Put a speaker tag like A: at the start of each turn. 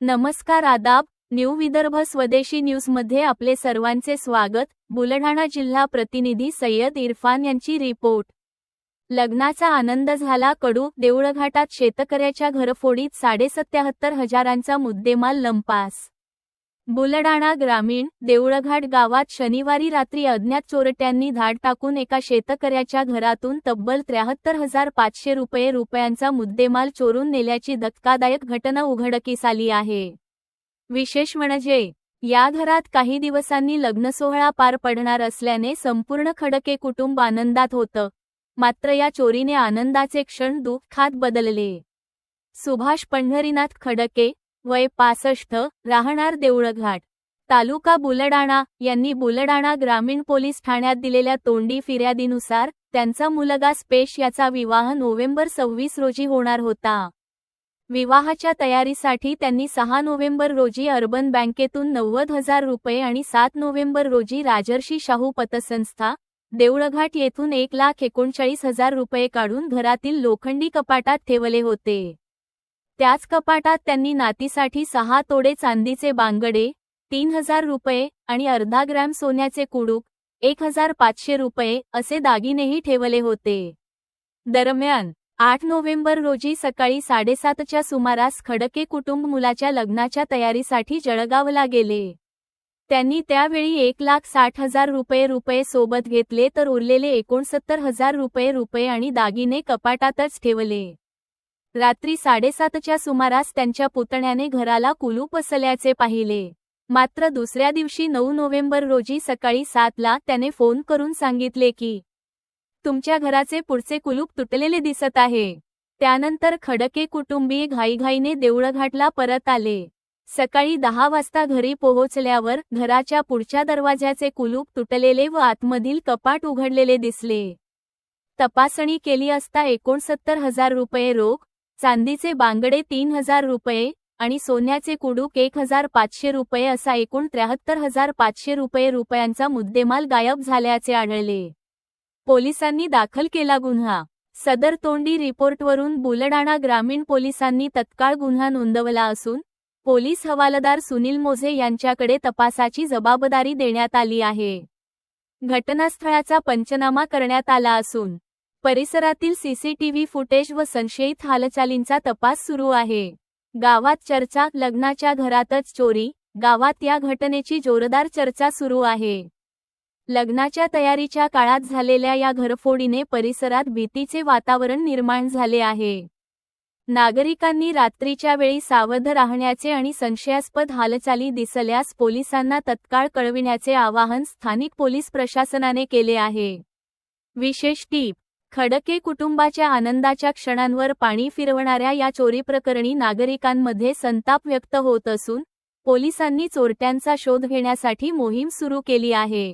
A: नमस्कार आदाब न्यू विदर्भ स्वदेशी न्यूजमध्ये आपले सर्वांचे स्वागत. बुलढाणा जिल्हा प्रतिनिधी सय्यद इरफान यांची रिपोर्ट. लग्नाचा आनंद झाला कडू देऊळघाटात शेतकऱ्याच्या घरफोडीत साडेसत्याहत्तर हजारांचा मुद्देमाल लंपास. बुलडाणा ग्रामीण देऊळघाट गावात शनिवारी रात्री अज्ञात चोरट्यांनी धाड टाकून एका शेतकऱ्याच्या घरातून तब्बल त्र्याहत्तर हजार पाचशे रुपये रुपयांचा मुद्देमाल चोरून नेल्याची धक्कादायक घटना उघडकीस आली आहे. विशेष म्हणजे या घरात काही दिवसांनी लग्नसोहळा पार पडणार असल्याने संपूर्ण खडके कुटुंब आनंदात होतं. मात्र या चोरीने आनंदाचे क्षण दुःखात बदलले. सुभाष पंढरीनाथ खडके वय पासष्ट राहणार देऊळघाट तालुका बुलडाणा यांनी बुलडाणा ग्रामीण पोलीस ठाण्यात दिलेल्या तोंडी फिर्यादीनुसार त्यांचा मुलगा स्पेश याचा विवाह नोव्हेंबर सव्वीस रोजी होणार होता. विवाहाच्या तयारीसाठी त्यांनी सहा नोव्हेंबर रोजी अर्बन बँकेतून नव्वद हजार रुपये आणि सात नोव्हेंबर रोजी राजर्षी शाहू पतसंस्था देऊळघाट येथून एक लाख एकोणचाळीस हजार रुपये काढून घरातील लोखंडी कपाटात ठेवले होते. त्याच कपाटात त्यांनी नातीसाठी सहा तोडे चांदीचे बांगडे तीन हजार रुपये आणि अर्धा ग्रॅम सोन्याचे कुडूक एक हजार पाचशे रुपये असे दागिनेही ठेवले होते. दरम्यान आठ नोव्हेंबर रोजी सकाळी साडेसातच्या सुमारास खडके कुटुंब मुलाच्या लग्नाच्या तयारीसाठी जळगावला गेले. त्यांनी त्यावेळी एक लाख साठ हजार रुपये रुपये सोबत घेतले तर उरलेले एकोणसत्तर हजार रुपये रुपये आणि दागिने कपाटातच ठेवले. रात्री साडेसातच्या सुमारास त्यांच्या पुतण्याने घराला कुलूप असल्याचे पाहिले. मात्र दुसऱ्या दिवशी नऊ नोव्हेंबर रोजी सकाळी सातला त्याने फोन करून सांगितले की तुमच्या घराचे पुढचे कुलूप तुटलेले दिसत आहे. त्यानंतर खडके कुटुंबीय घाईघाईने देऊळघाटला परत आले. सकाळी दहा वाजता घरी पोहोचल्यावर घराच्या पुढच्या दरवाज्याचे कुलूप तुटलेले व आतमधील कपाट उघडलेले दिसले. तपासणी केली असता एकोणसत्तर हजार रुपये रोख चांदीचे बांगडे तीन हजार रुपये आणि सोन्याचे कुडूक एक हजार पाचशे रुपये असा एकूण त्र्याहत्तर हजार पाचशे रुपये रुपयांचा मुद्देमाल गायब झाल्याचे आढळले. पोलिसांनी दाखल केला गुन्हा. सदर तोंडी रिपोर्टवरून बुलडाणा ग्रामीण पोलिसांनी तत्काळ गुन्हा नोंदवला असून पोलीस हवालदार सुनील मोझे यांच्याकडे तपासाची जबाबदारी देण्यात आली आहे. घटनास्थळाचा पंचनामा करण्यात आला असून परिसरातील सीसीटीव्ही फुटेज व संशयित हालचालींचा तपास सुरू आहे. गावात चर्चा लग्नाच्या घरातच चोरी गावात या घटनेची जोरदार चर्चा सुरू आहे. लग्नाच्या तयारीच्या काळात झालेल्या या घरफोडीने परिसरात भीतीचे वातावरण निर्माण झाले आहे. नागरिकांनी रात्रीच्या वेळी सावध राहण्याचे आणि संशयास्पद हालचाली दिसल्यास पोलिसांना तत्काळ कळविण्याचे आवाहन स्थानिक पोलीस प्रशासनाने केले आहे. विशेष टीप खडके कुटुंबाच्या आनंदाच्या क्षणांवर पाणी फिरवणाऱ्या या चोरी प्रकरणी नागरिकांमध्ये संताप व्यक्त होत असून पोलिसांनी चोरट्यांचा शोध घेण्यासाठी मोहीम सुरू केली आहे.